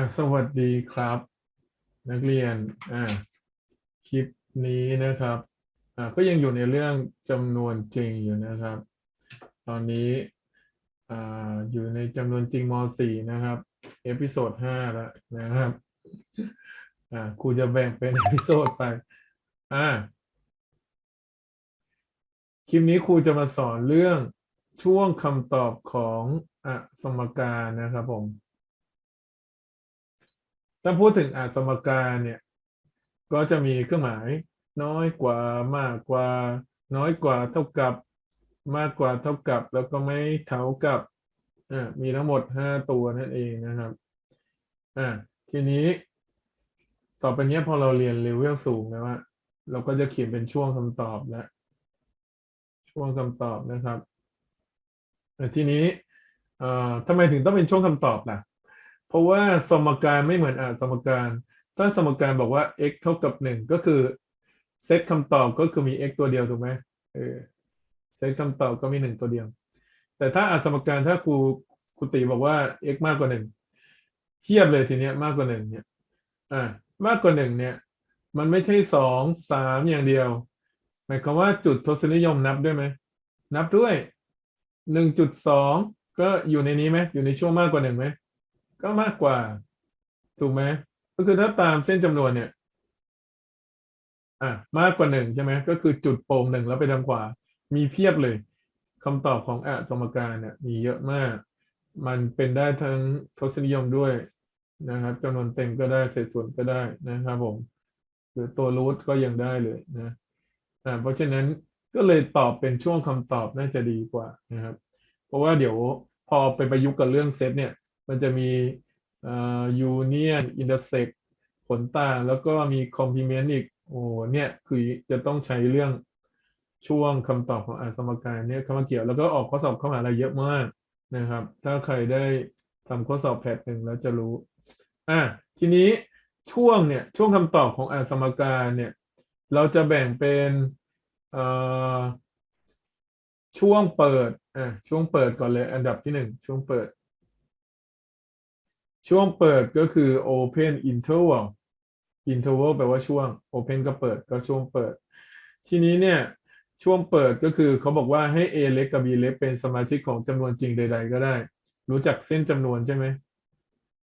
อะสวัสดีครับ นักเรียนอ่าคลิปนี้นะครับอ่าก็ยังอยู่ในเรื่องจำนวนจริงอยู่นะครับ ตอนนี้อ่าอยู่ในจำนวนจริงม .4 นะครับ เอพิโซด5แล้วนะครับอ่าครูจะแบ่งเป็นเอพิโซดไปอ่าคลิปนี้ครูจะมาสอนเรื่องช่วงคำตอบของอสมการนะครับผม ถ้าพูดถึงอาสมการเนี่ย ก็จะมีเครื่องหมาย น้อยกว่ามากกว่า น้อยกว่าเท่ากับมากกว่าเท่ากับ แล้วก็ไม่เท่ากับอ่ามีทั้งหมดห้าตัวนั่นเองนะครับอ่าทีนี้ ต่อไปนี้พอเราเรียนเลเวลสูงนะว่าเราก็จะเขียนเป็นช่วงคำตอบแล้วช่วงคำตอบนะครับทีนี้เอ่อทำไมถึงต้องเป็นช่วงคำตอบล่ะ เพราะว่าสมการไม่เหมือนอ่านสมการ ถ้าสมการบอกว่า x เท่ากับหนึ่งก็คือเซตคำตอบก็คือมี x ตัวเดียวถูกไหมเออเซตคำตอบก็มีหนึ่งตัวเดียว แต่ถ้าอ่านสมการถ้าครูครูติบอกว่า x มากกว่าหนึ่งเทียบเลยทีเนี้ยมากกว่าหนึ่งเนี่ยอ่ามากกว่าหนึ่งเนี่ย มันไม่ใช่สองสามอย่างเดียว หมายความว่าจุดทศนิยมนับด้วยไหมนับด้วยหนึ่งจุดสองก็อยู่ในนี้ไหมอยู่ในช่วงมากกว่าหนึ่งไหม ก็มากกว่า ถูกไหมก็คือถ้าตามเส้นจำนวนเนี่ย อะมากกว่าหนึ่งใช่ไหมก็คือจุดโป่งหนึ่งแล้วไปทางขวา มีเพียบเลยคำตอบของอะสมการเนี่ย มีเยอะมาก มันเป็นได้ทั้งทศนิยมด้วยนะครับจำนวนเต็มก็ได้เศษส่วนก็ได้นะครับผมหรือตัวรูทก็ยังได้เลยนะอ่าเพราะฉะนั้นก็เลยตอบเป็นช่วงคำตอบน่าจะดีกว่านะครับ เพราะว่าเดี๋ยวพอไปประยุกต์กับเรื่องเซตเนี่ย มันจะมียูเนียนอินเตอร์เซกผลต่างแล้วก็มีคอมพ l เมนต์อีกโอ้เนี่ยคือจะต้องใช้เรื่องช่วงคำตอบของอาสมการเนี่ยเข้ามาเกี่ยวแล้วก็ออกข้อสอบเข้ามาอะไรเยอะมากนะครับ ถ้าใครได้ทำข้อสอบแพทหนึ่งแล้วจะรู้อะทีนี้ช่วงเนี่ยช่วงคำตอบของอาสมการเนี่ยเราจะแบ่งเป็นอ่อช่วงเปิดอะช่วงเปิดก่อนเลย อันดับที่หนึ่งช่วงเปิด ช่วงเปิดก็คือ open interval interval แปลว่าช่วง open ก็เปิดก็ช่วงเปิด ทีนี้เนี่ยช่วงเปิดก็คือเขาบอกว่าให้ a เล็กกับ b เล็กเป็นสมาชิกของจำนวนจริงใด ๆ ก็ได้ รู้จักเส้นจำนวนใช่ไหม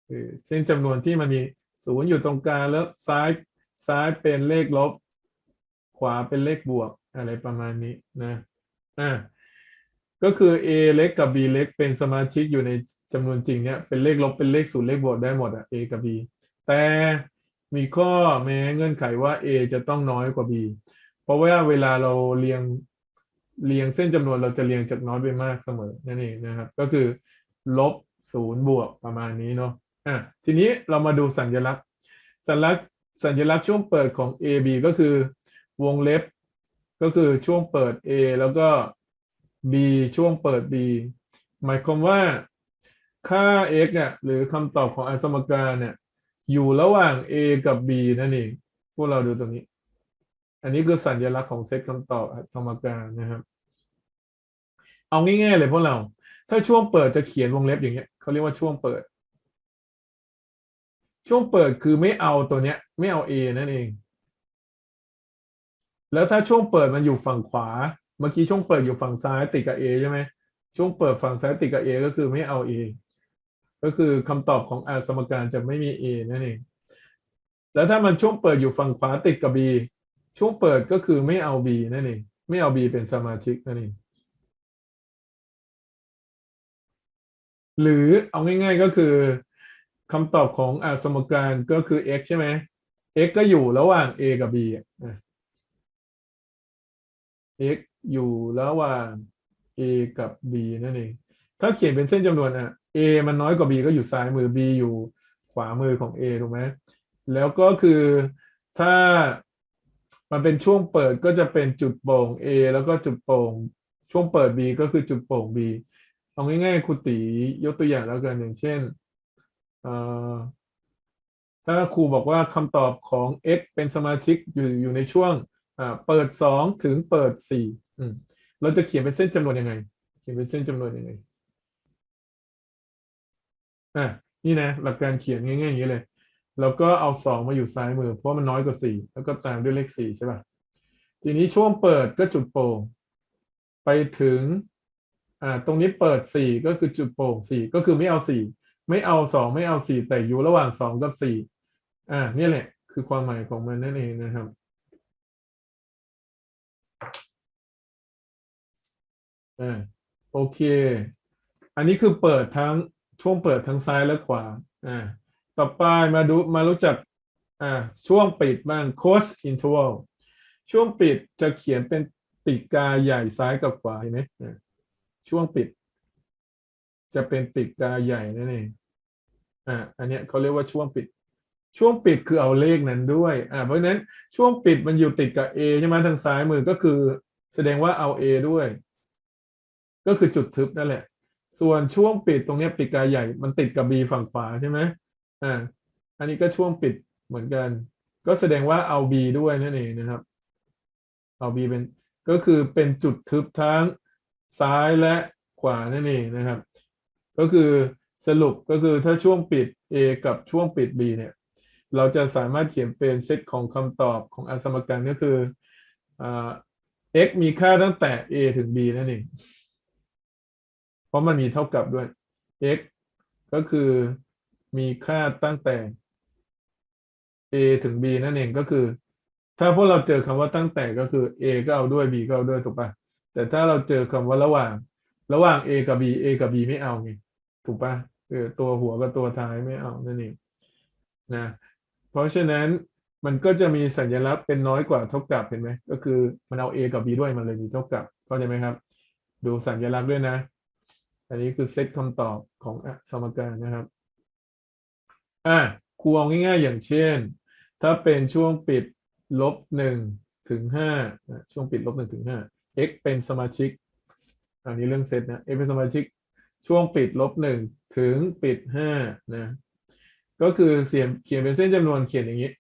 เออเส้นจำนวนที่มันมีศูนย์อยู่ตรงกลางแล้วซ้ายซ้ายเป็นเลขลบ ขวาเป็นเลขบวกอะไรประมาณนี้นะอ่า ก็คือ a เล็กกับ b เล็กเป็นสมาชิกอยู่ในจำนวนจริงเนี่ยเป็นเลขลบเป็นเลขศูนย์เลขบวกได้หมดอะ a กับ b แต่มีข้อแม้เงื่อนไขว่า a จะต้องน้อยกว่า b เพราะว่าเวลาเราเรียงเรียงเส้นจำนวนเราจะเรียงจากน้อยไปมากเสมอนั่นเองนะครับ ก็คือลบศูนย์บวกประมาณนี้เนาะอะทีนี้เรามาดูสัญลักษณ์ สัญลักษณ์สัญลักษณ์ช่วงเปิดของ a b ก็คือวงเล็บ ก็คือช่วงเปิด a แล้วก็ b ช่วงเปิด b หมายความว่าค่า x เนี่ยหรือคำตอบของอสมการเนี่ยอยู่ระหว่าง a กับ b นั่นเอง พวกเราดูตรงนี้ อันนี้คือสัญลักษณ์ของเซตคำตอบอสมการนะครับ เอาง่ายๆเลยพวกเรา ถ้าช่วงเปิดจะเขียนวงเล็บอย่างเงี้ยเขาเรียกว่าช่วงเปิด ช่วงเปิดคือไม่เอาตัวเนี้ย ไม่เอา a นั่นเอง แล้วถ้าช่วงเปิดมันอยู่ฝั่งขวา เมื่อกี้ช่วงเปิดอยู่ฝั่งซ้ายติดกับ A ใช่ไหมช่วงเปิดฝั่งซ้ายติดกับ A ก็คือไม่เอา A ก็คือคำตอบของอสมการจะไม่มี A นั่นเอง แล้วถ้ามันช่วงเปิดอยู่ฝั่งขวาติดกับ B ช่วงเปิดก็คือไม่เอา B นั่นเอง ไม่เอา B เป็นสมาชิกนั่นเอง หรือเอาง่ายๆก็คือคำตอบของอสมการก็คือ x ใช่ไหม x ก็อยู่ระหว่าง a กับ b x อยู่ระหว่าง a กับ b นั่นเอง ถ้าเขียนเป็นเส้นจำนวนอะ a มันน้อยกว่า b ก็อยู่ซ้ายมือ b อยู่ขวามือของ a ถูกไหมแล้วก็คือถ้ามันเป็นช่วงเปิดก็จะเป็นจุดโป่ง a แล้วก็จุดโป่ง ช่วงเปิด b ก็คือจุดโป่ง b เอาง่ายๆครูตียกตัวอย่างแล้วกันอย่างเช่นถ้าครูบอกว่าคำตอบของ x เป็นสมาชิกอยู่อยู่ในช่วงเปิดสองถึงเปิดสี่ เราจะเขียนเป็นเส้นจำนวนยังไง เขียนเป็นเส้นจำนวนยังไงอ่านี่นะหลักการเขียนง่ายๆอย่างนี้เลย แล้วก็เอาสองมาอยู่ซ้ายมือ เพราะมันน้อยกว่าสี่แล้วก็ตามด้วยเลขสี่ใช่ป่ะทีนี้ช่วงเปิดก็จุดโป่งไปถึงอ่าตรงนี้เปิดสี่ก็คือจุดโป่งสี่ก็คือไม่เอาสี่ไม่เอาสองไม่เอาสี่แต่อยู่ระหว่างสองกับสี่อ่านี่แหละ คือความหมายของมันนั่นเองนะครับ อ่าโอเค อันนี้คือเปิดทั้งช่วงเปิดทั้งซ้ายและขวาอ่าต่อไปมาดูมารู้จักอ่าช่วงปิดบ้าง close interval ช่วงปิดจะเขียนเป็นปีกกาใหญ่ซ้ายกับขวาเห็นไหมอ่าช่วงปิด จะเป็นปีกกาใหญ่นั่นเองอ่าอันเนี้ยเขาเรียกว่าช่วงปิด ช่วงปิดคือเอาเลขนั้นด้วยอ่าเพราะฉะนั้นช่วงปิดมันอยู่ติดกับ A ใช่ไหมทางซ้ายมือก็คือ แสดงว่าเอา A ด้วย ก็คือจุดทึบนั่นแหละ ส่วนช่วงปิดตรงนี้ปีกกาใหญ่มันติดกับ B ฝั่งขวาใช่ไหมอ่าอันนี้ก็ช่วงปิดเหมือนกัน ก็แสดงว่าเอา B ด้วยนั่นเองนะครับ เอา B เป็นก็คือเป็นจุดทึบทั้งซ้ายและขวานั่นเองนะครับ ก็คือสรุปก็คือถ้าช่วงปิด A กับช่วงปิด B เนี่ย เราจะสามารถเขียนเป็นเซตของคำตอบของอสมการก็คืออ x มีค่าตั้งแต่ a ถึง b นั่นเอง ราะมันมีเท่ากับด้วย x ก็คือมีค่าตั้งแต่ a ถึง b นั่นเองก็คือ ถ้าพวกเราเจอคำว่าตั้งแต่ก็คือ a ก็เอาด้วย b ก็เอาด้วยถูกปะแต่ถ้าเราเจอคำว่าระหว่าง ระหว่าง a กับ b a กับ b ไม่เอาไงถูกปะเออตัวหัวกับตัวท้ายไม่เอานั่นเองนะเพราะฉะนั้นมันก็จะมีสัญลักษณ์เป็นน้อยกว่าเท่ากับเห็นไหมก็คือมันเอา a กับ b ด้วยมันเลยมีเท่ากับเข้าใจไหมครับ ดูสัญลักษณ์ด้วยนะ อันนี้คือเซตคำตอบของสมการนะครับอะครูเอาง่ายๆ อย่างเช่น ถ้าเป็นช่วงปิดลบหนึ่งถึงห้าช่วงปิดลบหนึ่งถึงห้า x เป็นสมาชิก อันนี้เรื่องเซตนะ x เป็นสมาชิก ช่วงปิดลบหนึ่งถึงปิดห้านะ ก็คือเสียเขียนเป็นเส้นจำนวนเขียนอย่างนี้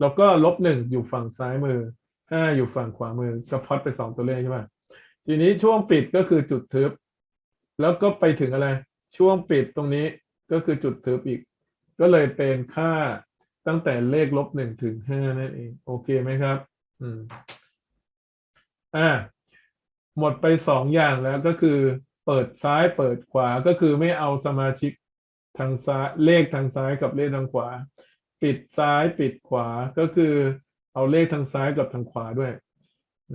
แล้วก็ลบหนึ่งอยู่ฝั่งซ้ายมือห้าอยู่ฝั่งขวามือก็พอตไปสองตัวเลขใช่ไหมทีนี้ช่วงปิดก็คือจุดทึบ แล้วก็ไปถึงอะไร ช่วงปิดตรงนี้ก็คือจุดทึบอีก ก็เลยเป็นค่าตั้งแต่เลขลบหนึ่งถึงห้านั่นเอง โอเคไหมครับ อืม อ่า หมดไปสองอย่างแล้วก็คือ เปิดซ้ายเปิดขวาก็คือไม่เอาสมาชิกทางซ้ายเลขทางซ้ายกับเลขทางขวา ปิดซ้ายปิดขวาก็คือเอาเลขทางซ้ายกับทางขวาด้วย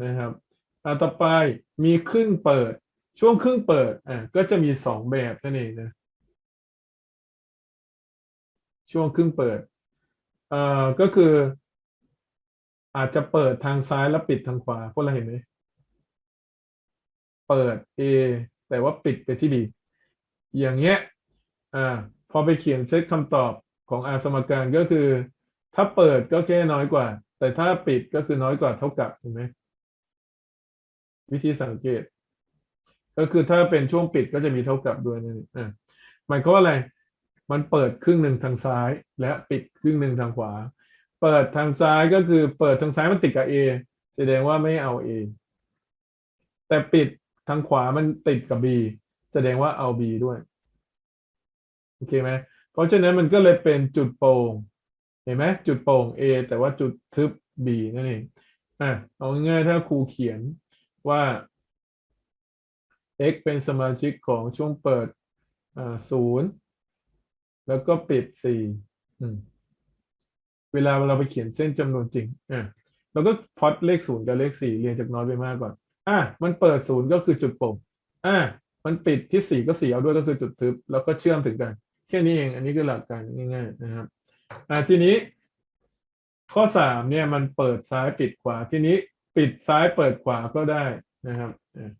นะครับอ่าต่อไปมีครึ่งเปิด ช่วงครึ่งเปิดอ่าก็จะมีสองแบบนั่นเองนะช่วงครึ่งเปิดเอ่อก็คือ อาจจะเปิดทางซ้ายแล้วปิดทางขวาพวกเราเห็นไหมเปิด A แต่ว่าปิดไปที่ B อย่างเงี้ยอ่าพอไปเขียนเซตคำตอบของอาสมการก็คือ ถ้าเปิดก็แค่น้อยกว่า แต่ถ้าปิดก็คือน้อยกว่าเท่ากับเห็นไหมวิธีสังเกต ก็คือถ้าเป็นช่วงปิดก็จะมีเท่ากับด้วยนั่นเองอ่าหมายความว่าอะไร มันเปิดครึ่งหนึ่งทางซ้าย และปิดครึ่งหนึ่งทางขวา เปิดทางซ้ายก็คือเปิดทางซ้ายมันติดกับ A แสดงว่าไม่เอา A แต่ปิดทางขวามันติดกับ B แสดงว่าเอา B ด้วย โอเคไหม เพราะฉะนั้นมันก็เลยเป็นจุดโป่ง เห็นไหมจุดโป่ง A แต่ว่าจุดทึบ B นั่นเอง อะ เอาง่ายๆถ้าครูเขียนว่า x เป็นสมาชิกของช่วงเปิดศูนย์แล้วก็ปิดสี่เวลาเราไปเขียนเส้นจำนวนจริงอะเราก็พอตเลขศูนย์กับเลขสี่เรียงจากน้อยไปมากก่อนอะมันเปิดศูนย์ก็คือจุดโป่งอะมันปิดที่สี่ก็สี่เอาด้วยก็คือจุดทึบ แล้วก็เชื่อมถึงกัน แค่นี้เอง อันนี้คือหลักการง่าย ๆ นะครับอ่าทีนี้ ข้อสามเนี่ยมันเปิดซ้ายปิดขวา ทีนี้ปิดซ้ายเปิดขวาก็ได้นะครับอ่า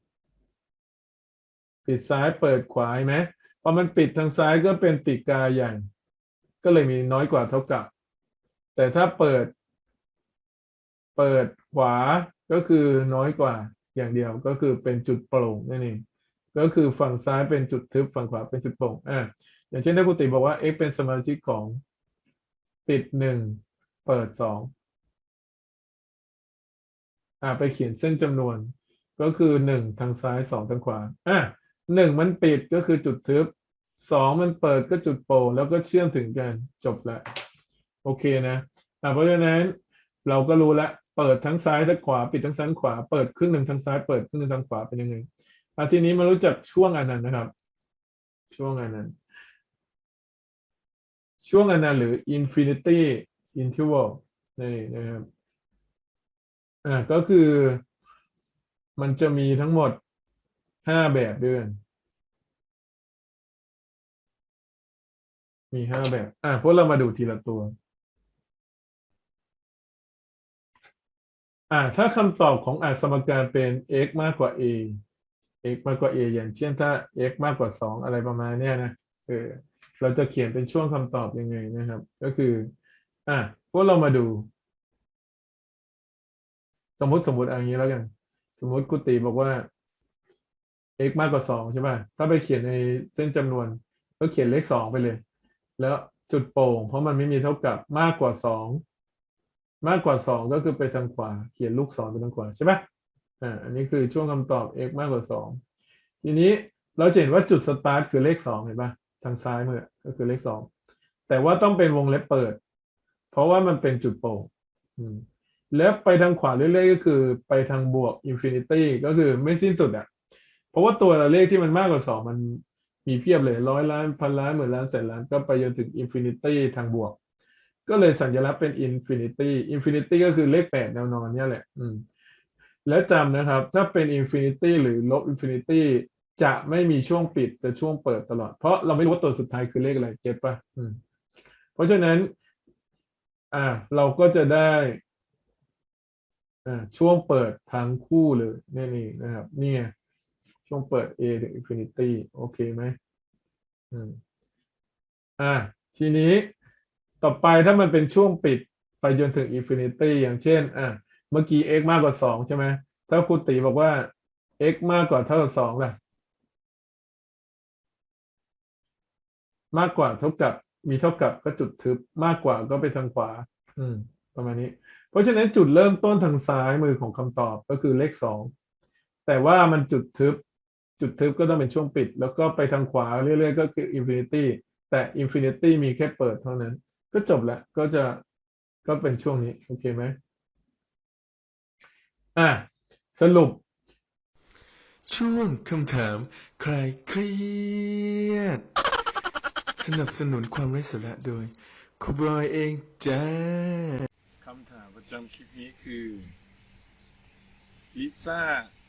ปิดซ้ายเปิดขวาเห็นไหมพอมันปิดทางซ้ายก็เป็นปีกกาใหญ่ก็เลยมีน้อยกว่าเท่ากับ แต่ถ้าเปิด เปิดขวาก็คือน้อยกว่าอย่างเดียวก็คือเป็นจุดโปร่งนั่นเองก็คือฝั่งซ้ายเป็นจุดทึบฝั่งขวาเป็นจุดโปร่งอ่าอย่างเช่นถ้าครูติบอกว่า x เป็นสมาชิกของปิดหนึ่งเปิดสองอ่าไปเขียนเส้นจำนวนก็คือหนึ่งทางซ้ายสองทางขวาอะ หนึ่งมันปิดก็คือจุดทึบสองมันเปิดก็จุดโป่งแล้วก็เชื่อมถึงกันจบละโอเคนะอะเพราะฉะนั้นเราก็รู้ละเปิดทั้งซ้ายทั้งขวาปิดทั้งซ้ายขวาเปิดครึ่งหนึ่งทางซ้ายเปิดครึ่งหนึ่งทางขวาเป็นยังไงอะทีนี้มารู้จักช่วงอนันต์นะครับ ช่วงอนันต์ช่วงอนันต์หรือ infinity interval นี่นะครับอ่าก็คือมันจะมีทั้งหมด ห้าแบบด้วยกันมีห้าแบบ อะพวกเรามาดูทีละตัว อะถ้าคำตอบของอาสมการเป็น x มากกว่า a x มากกว่า a อย่างเช่นถ้า x มากกว่าสองอะไรประมาณเนี้ยนะ เออ เราจะเขียนเป็นช่วงคำตอบยังไงนะครับ ก็คือ อะพวกเรามาดู สมมติสมมติอย่างนี้แล้วกัน สมมติกุติบอกว่า x มากกว่าสองใช่ป่ะถ้าไปเขียนในเส้นจำนวน ก็เขียนเลขสองไปเลย แล้วจุดโป่ง เพราะมันไม่มีเท่ากับมากกว่าสองมากกว่าสองก็คือไปทางขวา เขียนลูกศรไปทางขวาใช่ป่ะอ่าอันนี้คือช่วงคำตอบ x มากกว่าสองทีนี้เราจะเห็นว่าจุดสตาร์ทคือเลขสองเห็นป่ะทางซ้ายมือก็คือเลขสองแต่ว่าต้องเป็นวงเล็บเปิด เพราะว่ามันเป็นจุดโป่งแล้วไปทางขวาเรื่อยๆก็คือไปทางบวกอินฟินิตี้ก็คือไม่สิ้นสุดอะ เพราะว่าตัวเลขที่มันมากกว่าสองมันมีเพียบเลยร้อยล้านพันล้านหมื่นล้านแสนล้านก็ไปจนถึงอินฟินิตี้ทางบวก ก็เลยสัญลักษณ์เป็นอินฟินิตี้อินฟินิตี้ก็คือเลขแปดแนวนอนเนี่ยแหละ อืม แล้วจำนะครับ ถ้าเป็นอินฟินิตี้หรือลบอินฟินิตี้จะไม่มีช่วงปิดจะช่วงเปิดตลอด เพราะเราไม่รู้ว่าตัวสุดท้ายคือเลขอะไรเก็ตปะอืมเพราะฉะนั้น อ่า เราก็จะได้ อ่าช่วงเปิดทั้งคู่เลยนี่นี่นะครับ นี่ไง ช่วงเปิด A ถึง Infinity โอเคไหมอืมอ่าทีนี้ต่อไปถ้ามันเป็นช่วงปิดไปจนถึง Infinity อย่างเช่น อ่าเมื่อกี้ x มากกว่าสองใช่ไหมถ้าครูตีบอกว่า x มากกว่าเท่ากับสองล่ะ มากกว่าเท่ากับมีเท่ากับก็จุดทึบมากกว่าก็ไปทางขวา อืม ประมาณนี้ เพราะฉะนั้นจุดเริ่มต้นทางซ้ายมือของคำตอบก็คือเลขสองแต่ว่ามันจุดทึบ จุดทึบก็ต้องเป็นช่วงปิด แล้วก็ไปทางขวาเรื่อยๆ ก็คือ infinity แต่ infinity มีแค่เปิดเท่านั้น ก็จบแล้วก็จะก็เป็นช่วงนี้ โอเคไหมอะ สรุป ช่วงคำถามคลายเครียด สนับสนุนความไร้สาระโดยครูบอยเองจ้าคำถามประจำคลิปนี้คือลิซ่า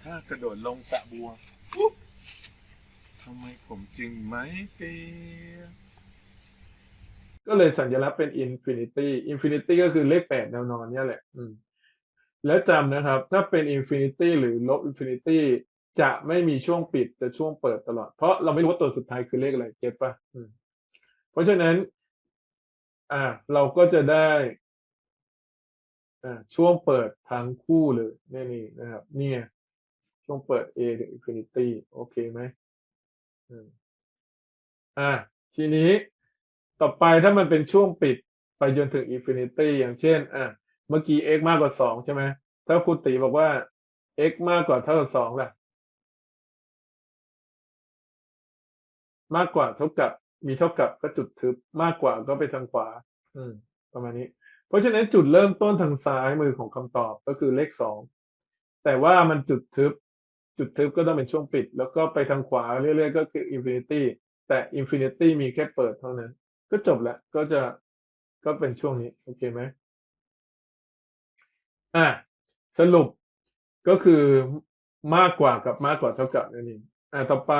ถ้ากระโดดลงสระบัวปุ๊บทำไมผมจึงไม่เปียกก็เลยสัญลักษณ์เป็น infinity infinity ก็คือเลขแปดแนวนอนเนี่ยแหละ อืม แล้วจำนะครับ ถ้าเป็น infinity หรือลบ infinity จะไม่มีช่วงปิดจะช่วงเปิดตลอด เพราะเราไม่รู้ว่าตัวสุดท้ายคือเลขอะไรเก็ตปะอืมเพราะฉะนั้น อ่า เราก็จะได้อ่าช่วงเปิดทั้งคู่เลยนี่นี่นะครับ เนี่ย ช่วงเปิด A ถึง infinity โอเคไหมอ่า ทีนี้ต่อไปถ้ามันเป็นช่วงปิดไปจนถึง infinity อย่างเช่น อ่าเมื่อกี้ x มากกว่าสองใช่ไหม ถ้าครูตีบอกว่า x มากกว่าเท่ากับสองล่ะ มากกว่าเท่ากับ มีเท่ากับก็จุดทึบ มากกว่าก็ไปทางขวา อืม ประมาณนี้ เพราะฉะนั้นจุดเริ่มต้นทางซ้ายมือของคำตอบก็คือเลขสองแต่ว่ามันจุดทึบ จุดทึบก็ต้องเป็นช่วงปิด แล้วก็ไปทางขวาเรื่อยๆก็คือ infinity แต่ infinity มีแค่เปิดเท่านั้น ก็จบแล้วก็จะก็เป็นช่วงนี้ โอเคไหมอะสรุปก็คือมากกว่ากับมากกว่าเท่ากับนั่นเองอะต่อไป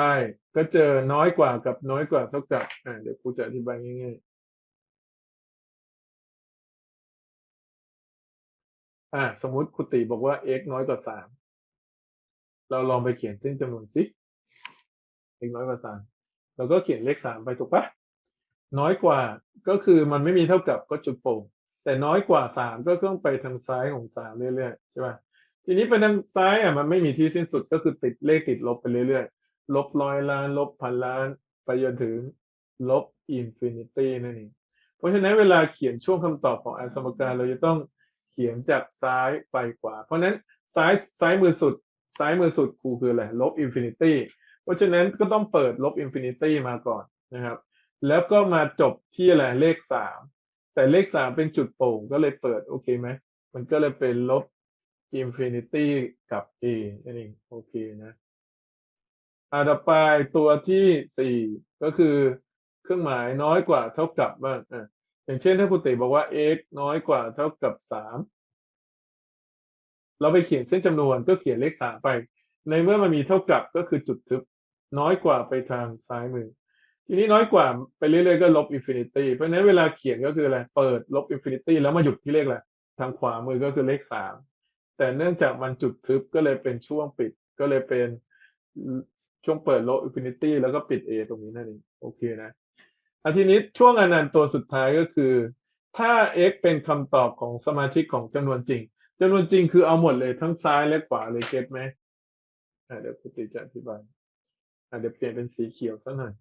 ก็เจอน้อยกว่ากับน้อยกว่าเท่ากับอะเดี๋ยวครูจะอธิบายง่ายๆอะสมมุติครูติบอกว่า x น้อยกว่าสาม เราลองไปเขียนเส้นจำนวนสิ x น้อยกว่าสามเราก็เขียนเลขสามไปถูกปะน้อยกว่าก็คือมันไม่มีเท่ากับก็จุดโป่งแต่น้อยกว่าสามก็ต้องไปทางซ้ายของสามเรื่อยๆใช่ป่ะทีนี้ไปทางซ้ายอะมันไม่มีที่สิ้นสุดก็คือติดเลขติดลบไปเรื่อยๆ ลบร้อยล้าน ลบพันล้านไปจนถึงลบอินฟินิตี้นั่นเองเพราะฉะนั้นเวลาเขียนช่วงคำตอบของอันสมการเราจะต้องเขียนจากซ้ายไปขวา เพราะฉะนั้นซ้ายซ้ายมือสุด ซ้ายมือสุดครูคืออะไรลบอินฟินิตี้เพราะฉะนั้นก็ต้องเปิดลบอินฟินิตี้มาก่อนนะครับ แล้วก็มาจบที่อะไรเลขสามแต่เลขสามเป็นจุดโป่งก็เลยเปิดโอเคไหมมันก็เลยเป็นลบอินฟินิตี้กับ a นั่นเองโอเคนะอ่าต่อไปตัวที่สี่ก็คือเครื่องหมายน้อยกว่าเท่ากับบ้างอะอย่างเช่นถ้าคุณติบอกว่า x น้อยกว่าเท่ากับสาม เราไปเขียนเส้นจำนวนก็เขียนเลขสามไป ในเมื่อมันมีเท่ากับก็คือจุดทึบน้อยกว่าไปทางซ้ายมือ ทีนี้น้อยกว่าไปเรื่อยๆก็ลบอินฟินิตี้เพราะฉะนั้นเวลาเขียนก็คืออะไรเปิดลบอินฟินิตี้แล้วมาหยุดที่เลขอะไรทางขวามือก็คือเลขสามแต่เนื่องจากมันจุดทึบก็เลยเป็นช่วงปิดก็เลยเป็นช่วงเปิดลบอินฟินิตี้แล้วก็ปิด A ตรงนี้นั่นเองโอเคนะอทีนี้ช่วงอนันต์ตัวสุดท้ายก็คือ ถ้า x เป็นคำตอบของสมาชิกของจำนวนจริง จำนวนจริงคือเอาหมดเลยทั้งซ้ายและขวาเลยเก็ตไหมอ่าเดี๋ยวคุติจะอธิบายอ่าเดี๋ยวเปลี่ยนเป็นสีเขียวสักหน่อย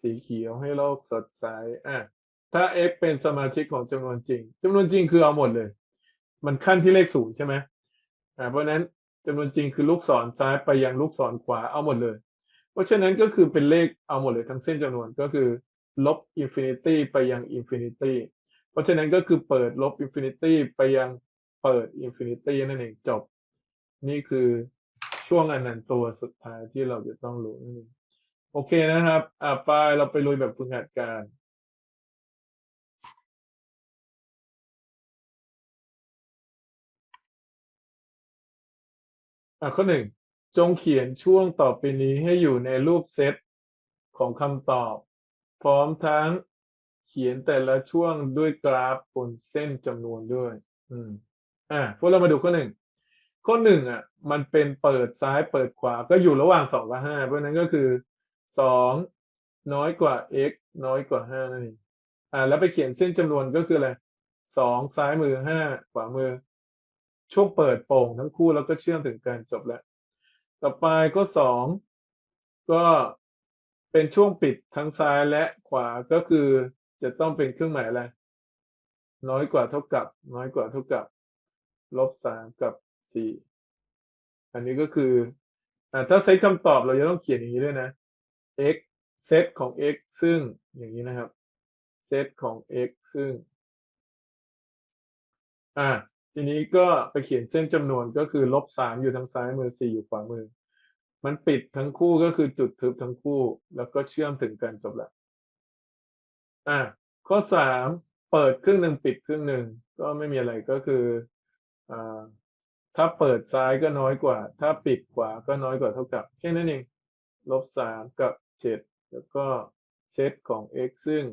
สีเขียวให้โลกสดใสอะถ้า x เป็นสมาชิกของจำนวนจริงจำนวนจริงคือเอาหมดเลย มันขั้นที่เลขศูนย์ใช่ไหมอ่าเพราะฉะนั้นจำนวนจริงคือลูกศรซ้ายไปยังลูกศรขวาเอาหมดเลย เพราะฉะนั้นก็คือเป็นเลขเอาหมดเลยทั้งเส้นจำนวนก็คือ ลบอินฟินิตี้ไปยังอินฟินิตี้เพราะฉะนั้นก็คือเปิดลบอินฟินิตี้ไปยัง เปิดอินฟินิตี้นั่นเองจบ นี่คือช่วงอนันต์ตัวสุดท้ายที่เราจะต้องรู้นั่นเองโอเคนะครับ อ่าไปเราไปลุยแบบฝึกหัดการอ่าข้อหนึ่งจงเขียนช่วงต่อไปนี้ให้อยู่ในรูปเซตของคำตอบ พร้อมทั้งเขียนแต่ละช่วงด้วยกราฟบนเส้นจำนวนด้วย อืม อ่าพวกเรามาดูข้อหนึ่งข้อหนึ่งอะ มันเป็นเปิดซ้ายเปิดขวาก็อยู่ระหว่างสองกับห้าเพราะนั้นก็คือสองน้อยกว่า x น้อยกว่าห้านั่นเองอ่า แล้วไปเขียนเส้นจำนวนก็คืออะไรสองซ้ายมือห้าขวามือ ช่วงเปิดโป่งทั้งคู่แล้วก็เชื่อมถึงกันจบแล้ว ต่อไปก็สองก็เป็นช่วงปิดทั้งซ้ายและขวาก็คือจะต้องเป็นเครื่องหมายอะไรน้อยกว่าเท่ากับ น้อยกว่าเท่ากับ ลบสามกับสี่อันนี้ก็คืออ่าถ้าเซตคำตอบเราจะต้องเขียนอย่างนี้ด้วยนะ x เซตของ x ซึ่งอย่างนี้นะครับ เซตของ x ซึ่ง อ่าทีนี้ก็ไปเขียนเส้นจำนวนก็คือลบสามอยู่ทางซ้ายมือสี่อยู่ขวามือ มันปิดทั้งคู่ก็คือจุดทึบทั้งคู่ แล้วก็เชื่อมถึงกันจบละอ่าข้อสามเปิดครึ่งหนึ่งปิดครึ่งหนึ่งก็ไม่มีอะไรก็คือ ถ้าเปิดซ้ายก็น้อยกว่า ถ้าปิดขวาก็น้อยกว่าเท่ากับ แค่นั้นเอง ลบสามกับเจ็ดแล้วก็เซตของ x ซึ่ง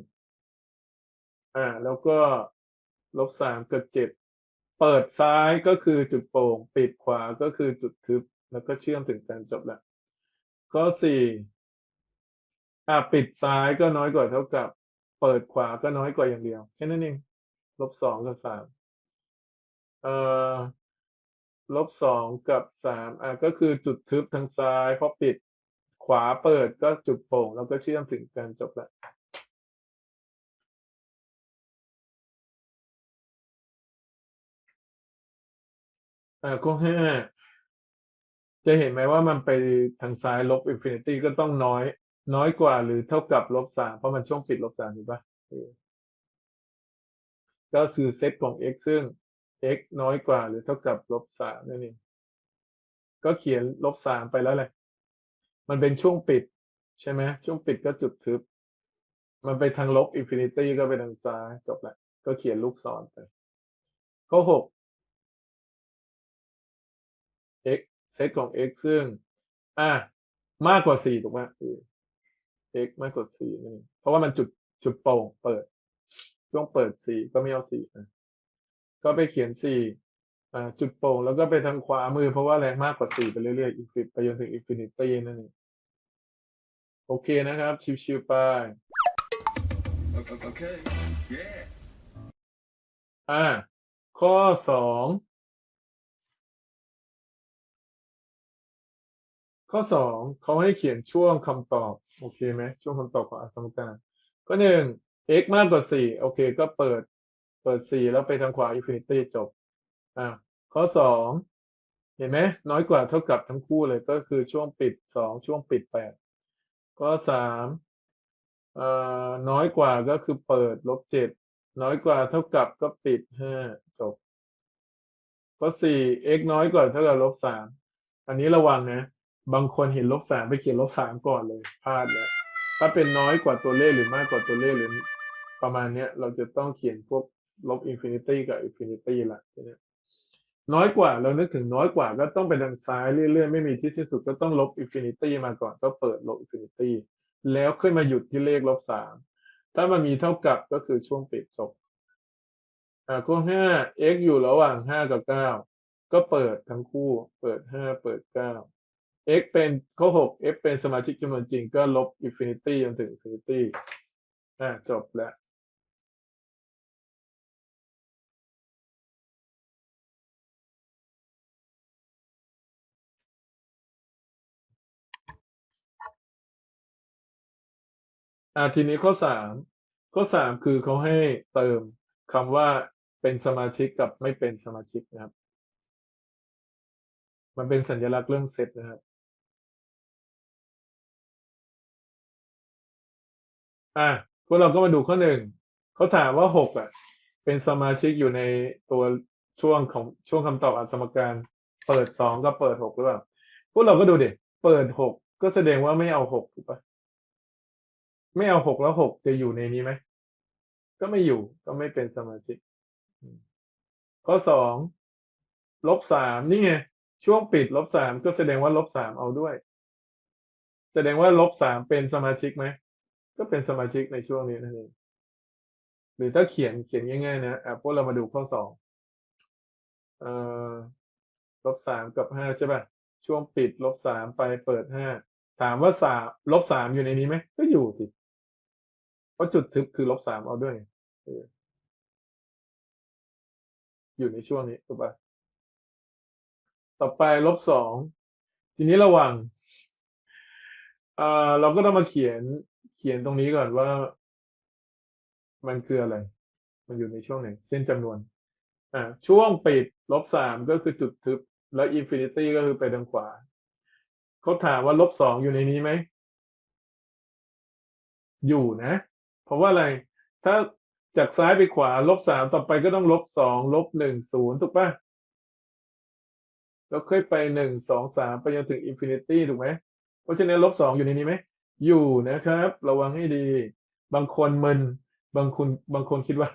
อ่า แล้วก็ลบสามกับเจ็ดเปิดซ้ายก็คือจุดโป่ง ปิดขวาก็คือจุดทึบ แล้วก็เชื่อมถึงกันจบละข้อสี่อ่าปิดซ้ายก็น้อยกว่าเท่ากับ เปิดขวาก็น้อยกว่าอย่างเดียว แค่นั้นเอง ลบสองกับสาม เอ่อลบสองกับสามอะก็คือจุดทึบทางซ้ายพอปิดขวาเปิดก็จุดโป่ง แล้วก็เชื่อมถึงกันจบละอ่าข้อห้าจะเห็นไหมว่ามันไปทางซ้ายลบอินฟินิตี้ก็ต้องน้อย น้อยกว่าหรือเท่ากับลบสามเพราะมันช่วงปิดลบสามถูกปะก็คือเซตของ x ซึ่ง x น้อยกว่าหรือเท่ากับลบสามนั่นเองก็เขียนลบสามไปแล้วแหละ มันเป็นช่วงปิดใช่ไหมช่วงปิดก็จุดทึบ มันไปทางลบอินฟินิตี้ก็ไปทางซ้ายจบละก็เขียนลูกศรไป ข้อหก x เซตของ x ซึ่ง อะมากกว่าสี่ถูกไหม x มากกว่าสี่นั่นเองเพราะว่ามันจุดจุดโป่งเปิด ช่วงเปิดสี่ก็ไม่เอาสี่นะ ก็ไปเขียนสี่จุดโป่งแล้วก็ไปทางขวามือเพราะว่าอะไรมากกว่าสี่ไปเรื่อยๆอินฟิไปจนถึงอินฟินิตี้นั่นเองโอเคนะครับ ชิวๆไป Okay. Yeah. อ่า ข้อสองข้อสองเขาให้เขียนช่วงคำตอบ โอเคไหมช่วงคำตอบของอสมการ ก็หนึ่ง x มากกว่าสี่โอเค ก็เปิด เปิดสี่แล้วไปทางขวาอินฟินิตี้จบอ่าข้อสองเห็นไหมน้อยกว่าเท่ากับทั้งคู่เลยก็คือช่วงปิดสองช่วงปิดแปดข้อสามเอ่อน้อยกว่าก็คือเปิดลบเจ็ดน้อยกว่าเท่ากับก็ปิดห้าจบข้อสี่ x น้อยกว่าเท่ากับลบสามอันนี้ระวังนะ บางคนเห็นลบสามไปเขียนลบสามก่อนเลยพลาดแล้วถ้าเป็นน้อยกว่าตัวเลขหรือมากกว่าตัวเลขหรือประมาณเนี้ย เราจะต้องเขียนพวก ลบอินฟินิตี้กับอินฟินิตี้ละเนี้ยน้อยกว่าเรานึกถึงน้อยกว่าก็ต้องไปทางซ้ายเรื่อยๆ ไม่มีที่สิ้นสุดก็ต้องลบอินฟินิตี้มาก่อนก็เปิดลบอินฟินิตี้แล้วขึ้นมาหยุดที่เลขลบสามถ้ามันมีเท่ากับก็คือช่วงปิดจบอ่าข้อห้า x อยู่ระหว่างห้ากับเก้าก็เปิดทั้งคู่เปิดห้าเปิดเก้า x เป็นข้อหก x เป็นสมาชิกจำนวนจริงก็ลบอินฟินิตี้จนถึงอินฟินิตี้อ่าจบแล้ว อ่าทีนี้ข้อสามข้อสามคือเขาให้เติมคำว่าเป็นสมาชิกกับไม่เป็นสมาชิกนะครับ มันเป็นสัญลักษณ์เรื่องเซตนะครับอะพวกเราก็มาดูข้อหนึ่งเขาถามว่าหกอะ เป็นสมาชิกอยู่ในตัวช่วงของช่วงคำตอบอัสมการ เปิดสองก็เปิดหกหรือเปล่าพวกเราก็ดูดิเปิดหกก็แสดงว่าไม่เอาหกถูกปะ ไม่เอาหกแล้วหกจะอยู่ในนี้ไหม ก็ไม่อยู่ก็ไม่เป็นสมาชิก ข้อสองลบสามนี่ไง ช่วงปิดลบสามก็แสดงว่าลบสามเอาด้วย แสดงว่าลบสามเป็นสมาชิกไหม ก็เป็นสมาชิกในช่วงนี้นั่นเองหรือถ้าเขียนเขียนง่ายๆ นะอะพวกเรามาดูข้อสองเอ่อลบสามกับห้าใช่ป่ะ ช่วงปิดลบสามไปเปิดห้าถามว่าสามลบสามอยู่ในนี้ไหมก็อยู่สิ เพราะจุดทึบคือลบสามเอาด้วยอยู่ในช่วงนี้ถูกป่ะต่อไปลบสองทีนี้ระหว่างเอ่อเราก็ต้องมาเขียนเขียนตรงนี้ก่อนว่า มันคืออะไร มันอยู่ในช่วงไหนเส้นจำนวนอ่าช่วงปิดลบสามก็คือจุดทึบ แล้วอินฟินิตี้ก็คือไปทางขวาเขาถามว่าลบสองอยู่ในนี้ไหม อยู่นะ เพราะว่าอะไร ถ้าจากซ้ายไปขวาลบสามต่อไปก็ต้องลบสองลบหนึ่งศูนย์ถูกปะแล้วค่อยไปหนึ่งสองสามไปจนถึงอินฟินิตี้ถูกไหมเพราะฉะนั้นลบสองอยู่ในนี้ไหม อยู่นะครับ ระวังให้ดี บางคนมึนบางคนบางคนคิดว่า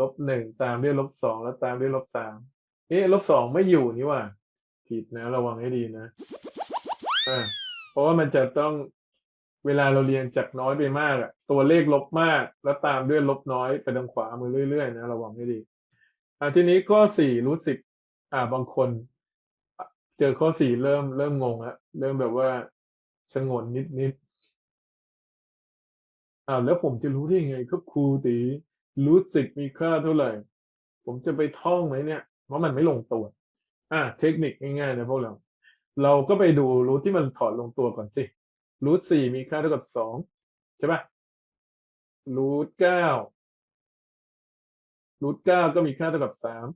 ลบหนึ่งตามด้วยลบสองแล้วตามด้วยลบสามเอ๊ะลบสองไม่อยู่นี่ว่าผิดนะ ระวังให้ดีนะอ่าเพราะว่ามันจะต้อง เวลาเราเรียนจากน้อยไปมากอะตัวเลขลบมาก แล้วตามด้วยลบน้อยไปทางขวามือเรื่อยๆนะระวังให้ดีอ่าทีนี้ข้อสี่รู้สิบอ่าบางคน เจอข้อสี่เริ่มเริ่มงงแล้วเริ่มแบบว่าชงนนิดนิดอ่าแล้วผมจะรู้ได้ยังไงครับครูตีรู้สิบมีค่าเท่าไหร่ ผมจะไปท่องไหมเนี่ยเพราะมันไม่ลงตัว อ่า เทคนิคง่ายๆนะพวกเรา เราก็ไปดูรูทที่มันถอดลงตัวก่อนสิ รูทสี่มีค่าเท่ากับสองใช่ปะรูทเก้ารูทเก้าก็มีค่าเท่ากับสาม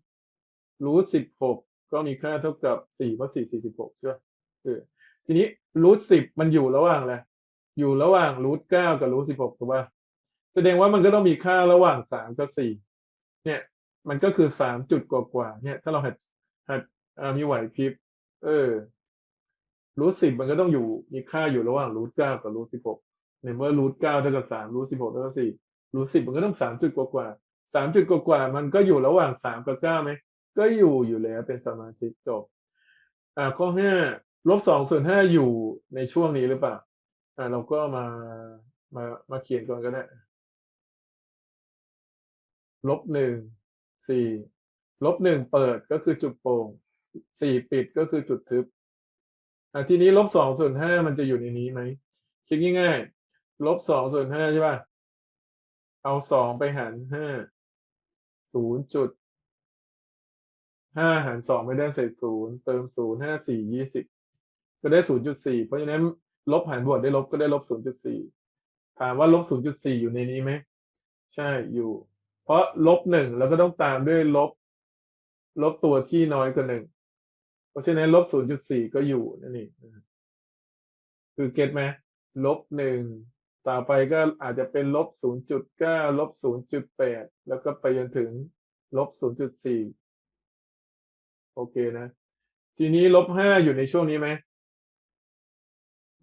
รูทสิบหกก็มีค่าเท่ากับสี่เพราะสี่สี่สิบหกใช่ปะเออทีนี้รูทสิบมันอยู่ระหว่างอะไรอยู่ระหว่างรูทเก้ากับรูทสิบหกถูกปะแสดงว่ามันก็ต้องมีค่าระหว่างสามกับสี่เนี่ยมันก็คือสามจุดกว่าๆเนี่ย ถ้าเราหัดหัดมีไหวพริบ เออ รูทสิบมันก็ต้องอยู่มีค่าอยู่ระหว่างรูทเก้ากับรูทสิบหกในเมื่อรูทเก้าเท่ากับสามรูทสิบหกเท่ากับสี่รูทสิบมันก็ต้องสามจุดกว่าสามจุดกว่ามันก็อยู่ระหว่างสามกับเก้าไหมก็อยู่อยู่แล้วเป็นสมาชิกจบอ่าข้อห้าลบสองส่วนห้าอยู่ในช่วงนี้หรือเปล่าอ่าเราก็มามามาเขียนก่อนก็ได้ลบหนึ่งสี่ลบหนึ่งเปิดก็คือจุดโป่งสี่ปิดก็คือจุดทึบ อะทีนี้ลบสองส่วนห้ามันจะอยู่ในนี้ไหมคิดง่ายๆลบสองส่วนห้าใช่ป่ะเอาสองไปหารห้าศูนย์จุดห้าหารสองไม่ได้ใส่ศูนย์เติมศูนย์ห้าสี่ยี่สิบก็ได้ศูนย์จุดสี่เพราะฉะนั้นลบหารบวกได้ลบก็ได้ลบศูนย์จุดสี่ถามว่าลบศูนย์จุดสี่อยู่ในนี้ไหมใช่อยู่ เพราะลบหนึ่งแล้วก็ต้องตามด้วยลบ ลบตัวที่น้อยกว่าหนึ่ง เพราะฉะนั้นลบศูนย์จุดสี่ก็อยู่นั่นเองนะครับคือเก็ตไหมลบหนึ่งต่อไปก็อาจจะเป็นลบศูนย์จุดเก้าลบศูนย์จุดแปดแล้วก็ไปจนถึงลบศูนย์จุดสี่โอเคนะ ทีนี้ลบห้าอยู่ในช่วงนี้ไหม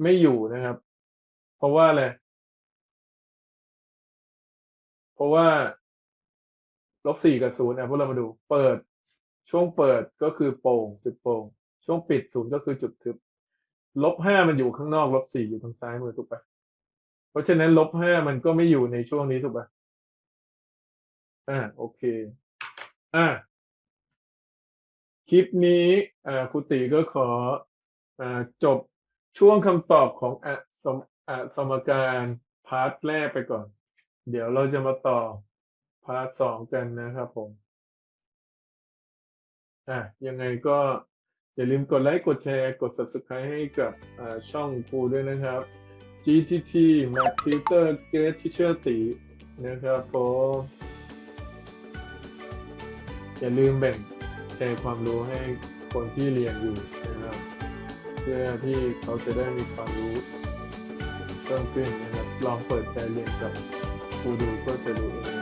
ไม่อยู่นะครับ เพราะว่าอะไร เพราะว่าลบสี่กับศูนย์อะพวกเรามาดู เปิด ช่วงเปิดก็คือโป่งจุดโป่งช่วงปิดศูนย์ก็คือจุดทึบลบห้ามันอยู่ข้างนอกลบสี่อยู่ทางซ้ายมือถูกปะเพราะฉะนั้นลบห้ามันก็ไม่อยู่ในช่วงนี้ถูกปะอ่าโอเค อ่าคลิปนี้อ่าครูติก็ขออ่าจบช่วงคำตอบของอะสมอะสมการพาร์ทแรกไปก่อน เดี๋ยวเราจะมาต่อพาร์ทสองกันนะครับผม อะยังไงก็อย่าลืมกดไลค์กดแชร์กด subscribe ให้กับช่องครูด้วยนะครับ GTT Math Tutor Get Teacher ตีนะครับผมอย่าลืมแบ่งแชร์ความรู้ให้คนที่เรียนอยู่นะครับ เพื่อที่เขาจะได้มีความรู้เพิ่มขึ้นนะครับ ลองเปิดใจเรียนกับครูดูก็จะรู้เอง